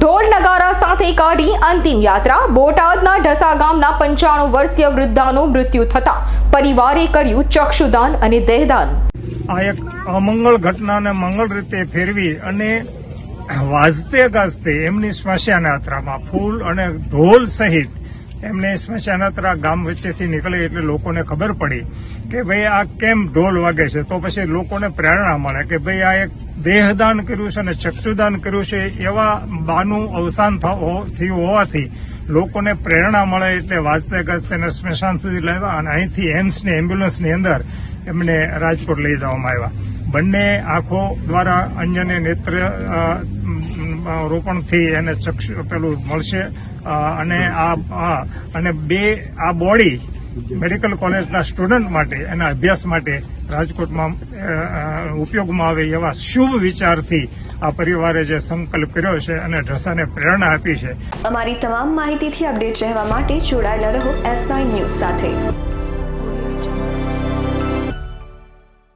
ઢોલ નગારા સાથે કાઢી અંતિમ યાત્રા. બોટાદના ઢસા ગામના પંચાણું વર્ષીય વૃદ્ધાનું મૃત્યુ થતા પરિવારે કર્યું ચક્ષુદાન અને દેહદાન. આ એક અમંગળ ઘટનાને મંગળ રીતે ફેરવી અને વાજતે ગાજતે એમની સ્મશાન યાત્રામાં ફૂલ અને ઢોલ સહિત એમને સ્મશાન યાત્રા ગામ વચ્ચેથી નીકળી એટલે લોકોને ખબર પડી કે ભાઈ આ કેમ ઢોલ વાગે છે? તો પછી લોકોને પ્રેરણા મળે કે ભાઈ આ એક દેહદાન કર્યું છે અને ચક્ષુદાન કર્યું છે એવા બાનું અવસાન થયું હોવાથી લોકોને પ્રેરણા મળે એટલે વાજતે ગાજતે એને સ્મશાન સુધી લાવ્યા અને અહીંથી એમ્સની એમ્બ્યુલન્સની અંદર એમને રાજકોટ લઈ જવામાં આવ્યા. બંને આંખો દ્વારા અન્યને નેત્ર રોપણથી એને ચક્ષુ પેલું મળશે. અને આ, અને બે આ બોડી મેડિકલ કોલેજના સ્ટુડન્ટ માટે, એના અભ્યાસ માટે રાજકોટમાં ઉપયોગમાં આવે એવા શુભ વિચારથી આ પરિવારે જે સંકલ્પ કર્યો છે અને ઢસાને પ્રેરણા આપી છે. અમારી તમામ માહિતીથી અપડેટ રહેવા માટે જોડાયેલા રહો એસ ન્યૂઝ સાથે.